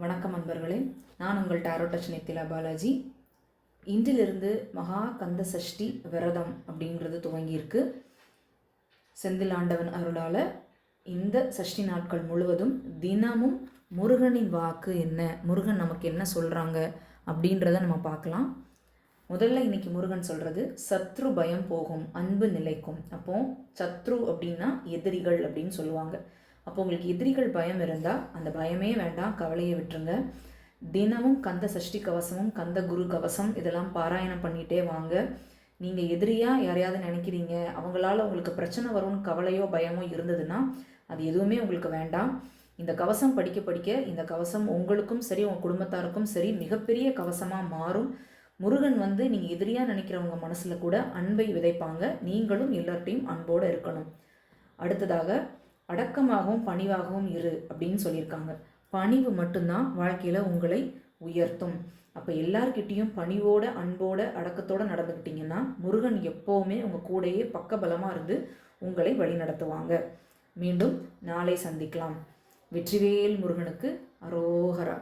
வணக்கம் அன்பர்களே. நான் உங்கள் டேரோட்டச் நித்திலா பாலாஜி. இன்றிலிருந்து மகா கந்த சஷ்டி விரதம் அப்படிங்கிறது துவங்கியிருக்கு. செந்தில் ஆண்டவன் அருளால் இந்த சஷ்டி நாட்கள் முழுவதும் தினமும் முருகனின் வாக்கு என்ன முருகன் நமக்கு என்ன சொல்கிறாங்க அப்படின்றத நம்ம பார்க்கலாம். முதல்ல இன்றைக்கி முருகன் சொல்கிறது சத்ரு பயம் போகும் அன்பு நிலைக்கும். அப்போது சத்ரு அப்படின்னா எதிரிகள் அப்படின்னு சொல்லுவாங்க. அப்போ உங்களுக்கு எதிரிகள் பயம் இருந்தால் அந்த பயமே வேண்டாம் கவலையை விட்டுருங்க. தினமும் கந்த சஷ்டி கவசமும் கந்த குரு கவசம் இதெல்லாம் பாராயணம் பண்ணிகிட்டே வாங்க. நீங்கள் எதிரியாக யாரையாவது நினைக்கிறீங்க அவங்களால உங்களுக்கு பிரச்சனை வரும்னு கவலையோ பயமோ இருந்ததுன்னா அது எதுவுமே உங்களுக்கு வேண்டாம். இந்த கவசம் படிக்க படிக்க இந்த கவசம் உங்களுக்கும் சரி உங்கள் குடும்பத்தாருக்கும் சரி மிகப்பெரிய கவசமாக மாறும். முருகன் வந்து நீங்கள் எதிரியாக நினைக்கிறவங்க மனசில் கூட அன்பை விதைப்பாங்க. நீங்களும் எல்லார்ட்டையும் அன்போடு இருக்கணும். அடுத்ததாக அடக்கமாகவும் பணிவாகவும் இரு அப்படின்னு சொல்லியிருக்காங்க. பணிவு மட்டும்தான் வாழ்க்கையில் உங்களை உயர்த்தும். அப்போ எல்லார்கிட்டேயும் பணிவோட அன்போட அடக்கத்தோடு நடந்துக்கிட்டீங்கன்னா முருகன் எப்போவுமே உங்கள் கூடையே பக்கபலமாக இருந்து உங்களை வழிநடத்துவாங்க. மீண்டும் நாளை சந்திக்கலாம். வெற்றிவேல் முருகனுக்கு அரோகரா.